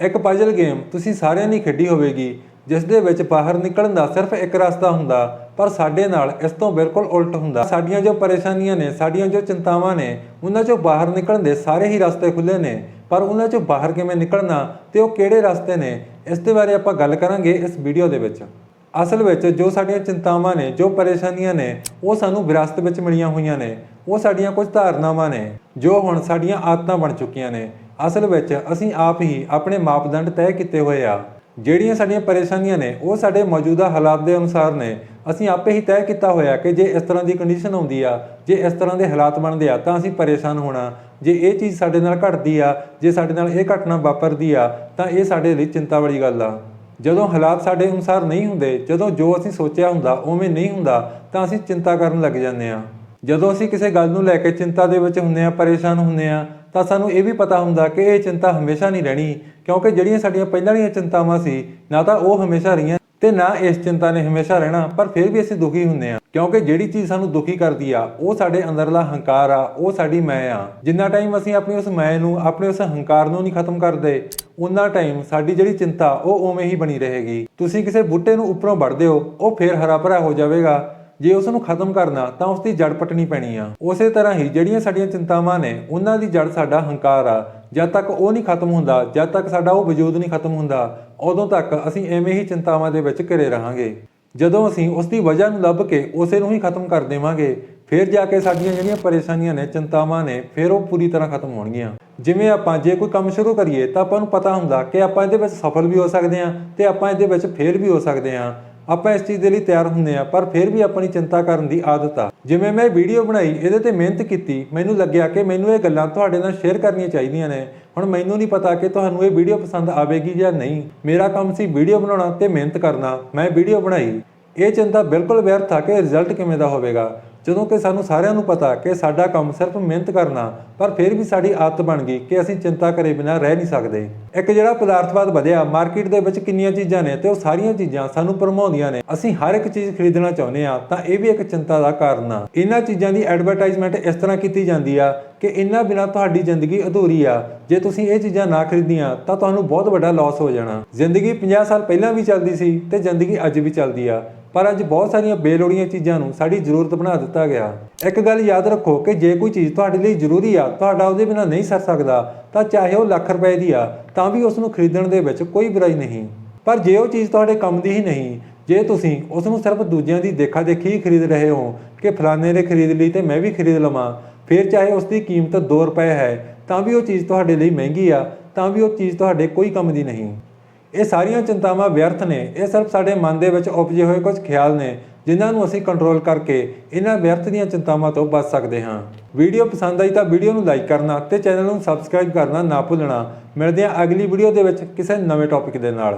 ਇੱਕ puzzle game ਤੁਸੀਂ ਸਾਰਿਆਂ ਨੇ ਖੇਡੀ ਹੋਵੇਗੀ, ਜਿਸ ਦੇ ਵਿੱਚ ਬਾਹਰ ਨਿਕਲਣ ਦਾ ਸਿਰਫ ਇੱਕ ਰਸਤਾ ਹੁੰਦਾ, ਪਰ ਸਾਡੇ ਨਾਲ ਇਸ ਤੋਂ ਬਿਲਕੁਲ ਉਲਟ ਹੁੰਦਾ। ਸਾਡੀਆਂ ਜੋ ਪਰੇਸ਼ਾਨੀਆਂ ਨੇ, ਸਾਡੀਆਂ ਜੋ ਚਿੰਤਾਵਾਂ ਨੇ, ਉਹਨਾਂ ਚੋਂ ਬਾਹਰ ਨਿਕਲਣ ਦੇ ਸਾਰੇ ਹੀ ਰਸਤੇ ਖੁੱਲੇ ਨੇ। ਪਰ ਉਹਨਾਂ ਚੋਂ ਬਾਹਰ ਕਿਵੇਂ ਨਿਕਲਣਾ ਤੇ ਉਹ ਕਿਹੜੇ ਰਸਤੇ ਨੇ, ਇਸ ਦੇ ਬਾਰੇ ਆਪਾਂ ਗੱਲ ਕਰਾਂਗੇ ਇਸ ਵੀਡੀਓ ਦੇ ਵਿੱਚ। ਅਸਲ ਵਿੱਚ ਜੋ ਸਾਡੀਆਂ ਚਿੰਤਾਵਾਂ ਨੇ, ਜੋ ਪਰੇਸ਼ਾਨੀਆਂ ਨੇ, ਉਹ ਸਾਨੂੰ ਵਿਰਾਸਤ ਵਿੱਚ ਮਿਲੀਆਂ ਹੋਈਆਂ ਨੇ। ਉਹ ਸਾਡੀਆਂ ਕੁਝ ਧਾਰਨਾਵਾਂ ਨੇ, ਜੋ ਹੁਣ ਸਾਡੀਆਂ ਆਦਤਾਂ ਬਣ ਚੁੱਕੀਆਂ ਨੇ। ਅਸਲ ਵਿੱਚ ਅਸੀਂ ਆਪ ਹੀ ਆਪਣੇ ਮਾਪਦੰਡ ਤੈਅ ਕੀਤੇ ਹੋਏ ਆ। ਜਿਹੜੀਆਂ ਸਾਡੀਆਂ ਪਰੇਸ਼ਾਨੀਆਂ ਨੇ, ਉਹ ਸਾਡੇ ਮੌਜੂਦਾ ਹਾਲਾਤ ਦੇ ਅਨੁਸਾਰ ਨੇ। ਅਸੀਂ ਆਪੇ ਹੀ ਤੈਅ ਕੀਤਾ ਹੋਇਆ ਕਿ ਜੇ ਇਸ ਤਰ੍ਹਾਂ ਦੀ ਕੰਡੀਸ਼ਨ ਆਉਂਦੀ ਆ, ਜੇ ਇਸ ਤਰ੍ਹਾਂ ਦੇ ਹਾਲਾਤ ਬਣਦੇ ਆ, ਤਾਂ ਅਸੀਂ ਪਰੇਸ਼ਾਨ ਹੋਣਾ। ਜੇ ਇਹ ਚੀਜ਼ ਸਾਡੇ ਨਾਲ ਘਟਦੀ ਆ, ਜੇ ਸਾਡੇ ਨਾਲ ਇਹ ਘਟਨਾ ਵਾਪਰਦੀ ਆ, ਤਾਂ ਇਹ ਸਾਡੇ ਲਈ ਚਿੰਤਾ ਵਾਲੀ ਗੱਲ ਆ। ਜਦੋਂ ਹਾਲਾਤ ਸਾਡੇ ਅਨੁਸਾਰ ਨਹੀਂ ਹੁੰਦੇ, ਜਦੋਂ ਜੋ ਅਸੀਂ ਸੋਚਿਆ ਹੁੰਦਾ, ਉਵੇਂ ਨਹੀਂ ਹੁੰਦਾ, ਤਾਂ ਅਸੀਂ ਚਿੰਤਾ ਕਰਨ ਲੱਗ ਜਾਂਦੇ ਆ। ਜਦੋਂ ਅਸੀਂ ਕਿਸੇ ਗੱਲ ਨੂੰ ਲੈ ਕੇ ਚਿੰਤਾ ਦੇ ਵਿੱਚ ਹੁੰਦੇ ਆ, ਪਰੇਸ਼ਾਨ ਹੁੰਦੇ ਆ ਤਾਂ ਸਾਨੂੰ ਇਹ ਵੀ ਪਤਾ ਹੁੰਦਾ ਕਿ ਇਹ ਚਿੰਤਾ ਹਮੇਸ਼ਾ ਨਹੀਂ ਰਹਿਣੀ, ਕਿਉਂਕਿ ਜਿਹੜੀਆਂ ਸਾਡੀਆਂ ਪਹਿਲਾਂ ਵਾਲੀਆਂ ਚਿੰਤਾਵਾਂ ਸੀ, ਨਾ ਤਾਂ ਉਹ ਹਮੇਸ਼ਾ ਰਹੀਆਂ ਤੇ ਨਾ ਇਸ ਚਿੰਤਾ ਨੇ ਹਮੇਸ਼ਾ ਰਹਿਣਾ, ਪਰ ਫਿਰ ਵੀ ਅਸੀਂ ਦੁਖੀ ਹੁੰਦੇ ਆ ਕਿਉਂਕਿ ਜਿਹੜੀ ਚੀਜ਼ ਸਾਨੂੰ ਦੁਖੀ ਕਰਦੀ ਆ, ਉਹ ਸਾਡੇ ਅੰਦਰਲਾ ਹੰਕਾਰ ਆ, ਉਹ ਸਾਡੀ ਮੈਂ ਆ। ਜਿੰਨਾ ਟਾਈਮ ਅਸੀਂ ਆਪਣੀ ਉਸ ਮੈਂ ਨੂੰ, ਆਪਣੇ ਉਸ ਹੰਕਾਰ ਨੂੰ ਨਹੀਂ ਖਤਮ ਕਰਦੇ ਉਨਾ ਟਾਈਮ ਸਾਡੀ ਜਿਹੜੀ ਚਿੰਤਾ, ਉਹ ਉਵੇਂ ਹੀ ਬਣੀ ਰਹੇਗੀ। ਤੁਸੀਂ ਕਿਸੇ ਬੂਟੇ ਨੂੰ ਉੱਪਰੋਂ ਵੱਢਦੇ ਹੋ, ਉਹ ਫੇਰ ਹਰਾ ਭਰਾ ਹੋ ਜਾਵੇਗਾ। ਜੇ ਉਸ ਨੂੰ ਖਤਮ ਕਰਨਾ, ਤਾਂ ਉਸ ਦੀ ਜੜ ਪਟਣੀ ਪੈਣੀ ਆ। ਉਸੇ ਤਰ੍ਹਾਂ ਹੀ ਜਿਹੜੀਆਂ ਸਾਡੀਆਂ ਚਿੰਤਾਵਾਂ ਨੇ, ਉਹਨਾਂ ਦੀ ਜੜ ਸਾਡਾ ਹੰਕਾਰ ਆ। ਜਦ ਤੱਕ ਉਹ ਨਹੀਂ ਖਤਮ ਹੁੰਦਾ, ਜਦ ਤੱਕ ਸਾਡਾ ਉਹ ਵਜੂਦ ਨਹੀਂ ਖਤਮ ਹੁੰਦਾ, ਉਦੋਂ ਤੱਕ ਅਸੀਂ ਐਵੇਂ ਹੀ ਚਿੰਤਾਵਾਂ ਦੇ ਵਿੱਚ ਘਿਰੇ ਰਹਾਂਗੇ। ਜਦੋਂ ਅਸੀਂ ਉਸ ਦੀ ਵਜ੍ਹਾ ਨੂੰ ਲੱਭ ਕੇ ਉਸੇ ਨੂੰ ਹੀ ਖਤਮ ਕਰ ਦੇਵਾਂਗੇ, ਫਿਰ ਜਾ ਕੇ ਸਾਡੀਆਂ ਜਿਹੜੀਆਂ ਪਰੇਸ਼ਾਨੀਆਂ ਨੇ, ਚਿੰਤਾਵਾਂ ਨੇ, ਫਿਰ ਉਹ ਪੂਰੀ ਤਰ੍ਹਾਂ ਖਤਮ ਹੋਣਗੀਆਂ। ਜਿਵੇਂ ਆਪਾਂ ਜੇ ਕੋਈ ਕੰਮ ਸ਼ੁਰੂ ਕਰੀਏ, ਤਾਂ ਆਪਾਂ ਨੂੰ ਪਤਾ ਹੁੰਦਾ ਕਿ ਆਪਾਂ ਇਹਦੇ ਵਿੱਚ ਸਫਲ ਵੀ ਹੋ ਸਕਦੇ ਹਾਂ ਤੇ ਆਪਾਂ ਇਹਦੇ ਵਿੱਚ ਫੇਲ ਵੀ ਹੋ ਸਕਦੇ ਹਾਂ। ਆਪਾਂ ਇਸ ਚੀਜ਼ ਦੇ ਲਈ ਤਿਆਰ ਹੁੰਦੇ ਆ ਪਰ ਫਿਰ ਵੀ ਆਪਣੀ ਚਿੰਤਾ ਕਰਨ ਦੀ ਆਦਤ ਆ। ਜਿਵੇਂ ਮੈਂ ਵੀਡੀਓ ਬਣਾਈ, ਇਹਦੇ ਤੇ ਮਿਹਨਤ ਕੀਤੀ, ਮੈਨੂੰ ਲੱਗਿਆ ਕਿ ਮੈਨੂੰ ਇਹ ਗੱਲਾਂ ਤੁਹਾਡੇ ਨਾਲ ਸ਼ੇਅਰ ਕਰਨੀਆਂ ਚਾਹੀਦੀਆਂ ਨੇ। ਹੁਣ ਮੈਨੂੰ ਨਹੀਂ ਪਤਾ ਕਿ ਤੁਹਾਨੂੰ ਇਹ ਵੀਡੀਓ ਪਸੰਦ ਆਵੇਗੀ ਜਾਂ ਨਹੀਂ। ਮੇਰਾ ਕੰਮ ਸੀ ਵੀਡੀਓ ਬਣਾਉਣਾ ਤੇ ਮਿਹਨਤ ਕਰਨਾ। ਮੈਂ ਵੀਡੀਓ ਬਣਾਈ। ਇਹ ਚਿੰਤਾ ਬਿਲਕੁਲ ਵਿਅਰਥ ਆ ਕਿ ਰਿਜ਼ਲਟ ਕਿਵੇਂ ਦਾ ਹੋਵੇਗਾ। ਜਦੋਂ ਕਿ ਸਾਨੂੰ ਸਾਰਿਆਂ ਨੂੰ ਪਤਾ ਕਿ ਸਾਡਾ ਕੰਮ ਸਿਰਫ ਮਿਹਨਤ ਕਰਨਾ, ਪਰ ਫਿਰ ਵੀ ਸਾਡੀ ਆਦਤ ਬਣ ਗਈ ਕਿ ਅਸੀਂ ਚਿੰਤਾ ਕਰੇ ਬਿਨਾਂ ਰਹਿ ਨਹੀਂ ਸਕਦੇ। ਇੱਕ ਜਿਹੜਾ ਪਦਾਰਥਵਾਦ ਵਧਿਆ, ਮਾਰਕੀਟ ਦੇ ਵਿੱਚ ਕਿੰਨੀਆਂ ਚੀਜ਼ਾਂ ਨੇ ਤੇ ਉਹ ਸਾਰੀਆਂ ਚੀਜ਼ਾਂ ਸਾਨੂੰ ਭਰਮਾਉਂਦੀਆਂ ਨੇ। ਅਸੀਂ ਹਰ ਇੱਕ ਚੀਜ਼ ਖਰੀਦਣਾ ਚਾਹੁੰਦੇ ਆ ਤਾਂ ਇਹ ਵੀ ਇੱਕ ਚਿੰਤਾ ਦਾ ਕਾਰਨ ਆ। ਇਹਨਾਂ ਚੀਜ਼ਾਂ ਦੀ ਐਡਵਰਟਾਈਜ਼ਮੈਂਟ ਇਸ ਤਰ੍ਹਾਂ ਕੀਤੀ ਜਾਂਦੀ ਆ ਕਿ ਇਹਨਾਂ ਬਿਨਾਂ ਤੁਹਾਡੀ ਜ਼ਿੰਦਗੀ ਅਧੂਰੀ ਆ, ਜੇ ਤੁਸੀਂ ਇਹ ਚੀਜ਼ਾਂ ਨਾ ਖਰੀਦੀਆਂ, ਤਾਂ ਤੁਹਾਨੂੰ ਬਹੁਤ ਵੱਡਾ ਲਾਸ ਹੋ ਜਾਣਾ। ਜ਼ਿੰਦਗੀ 50 ਸਾਲ ਪਹਿਲਾਂ ਵੀ ਚੱਲਦੀ ਸੀ ਤੇ ਜ਼ਿੰਦਗੀ ਅੱਜ ਵੀ ਚੱਲਦੀ ਆ। ਪਰ ਅੱਜ ਬਹੁਤ ਸਾਰੀਆਂ ਬੇਲੋੜੀਆਂ ਚੀਜ਼ਾਂ ਨੂੰ ਸਾਡੀ ਜ਼ਰੂਰਤ ਬਣਾ ਦਿੱਤਾ ਗਿਆ। ਇੱਕ ਗੱਲ ਯਾਦ ਰੱਖੋ ਕਿ ਜੇ ਕੋਈ ਚੀਜ਼ ਤੁਹਾਡੇ ਲਈ ਜ਼ਰੂਰੀ ਆ, ਤੁਹਾਡਾ ਉਹਦੇ ਬਿਨਾਂ ਨਹੀਂ ਸਰ ਸਕਦਾ, ਤਾਂ ਚਾਹੇ ਉਹ ਲੱਖ ਰੁਪਏ ਦੀ ਆ, ਤਾਂ ਵੀ ਉਸ ਨੂੰ ਖਰੀਦਣ ਦੇ ਵਿੱਚ ਕੋਈ ਬੁਰਾਈ ਨਹੀਂ। ਪਰ ਜੇ ਉਹ ਚੀਜ਼ ਤੁਹਾਡੇ ਕੰਮ ਦੀ ਹੀ ਨਹੀਂ, ਜੇ ਤੁਸੀਂ ਉਸ ਨੂੰ ਸਿਰਫ ਦੂਜਿਆਂ ਦੀ ਦੇਖਾ ਦੇਖੀ ਹੀ ਖਰੀਦ ਰਹੇ ਹੋ, ਕਿ ਫਲਾਣੇ ਨੇ ਖਰੀਦ ਲਈ ਤੇ ਮੈਂ ਵੀ ਖਰੀਦ ਲਵਾਂ ਫਿਰ ਚਾਹੇ ਉਸ ਦੀ ਕੀਮਤ 2 ਰੁਪਏ ਹੈ, ਤਾਂ ਵੀ ਉਹ ਚੀਜ਼ ਤੁਹਾਡੇ ਲਈ ਮਹਿੰਗੀ ਆ, ਤਾਂ ਵੀ ਉਹ ਚੀਜ਼ ਤੁਹਾਡੇ ਕੋਈ ਕੰਮ ਦੀ ਨਹੀਂ। ਇਹ ਸਾਰੀਆਂ ਚਿੰਤਾਵਾਂ ਵਿਅਰਥ ਨੇ। ਇਹ ਸਿਰਫ ਸਾਡੇ ਮਨ ਦੇ ਵਿੱਚ ਉਪਜੇ ਹੋਏ ਕੁਝ ਖਿਆਲ ਨੇ, ਜਿਨ੍ਹਾਂ ਨੂੰ ਅਸੀਂ ਕੰਟਰੋਲ ਕਰਕੇ ਇਹਨਾਂ ਵਿਅਰਥ ਦੀਆਂ ਚਿੰਤਾਵਾਂ ਤੋਂ ਬਚ ਸਕਦੇ ਹਾਂ। ਵੀਡੀਓ ਪਸੰਦ ਆਈ ਤਾਂ ਵੀਡੀਓ ਨੂੰ ਲਾਈਕ ਕਰਨਾ ਤੇ ਚੈਨਲ ਨੂੰ ਸਬਸਕ੍ਰਾਈਬ ਕਰਨਾ ਨਾ ਭੁੱਲਣਾ। ਮਿਲਦੇ ਹਾਂ ਅਗਲੀ ਵੀਡੀਓ ਦੇ ਵਿੱਚ ਕਿਸੇ ਨਵੇਂ ਟੌਪਿਕ ਦੇ ਨਾਲ।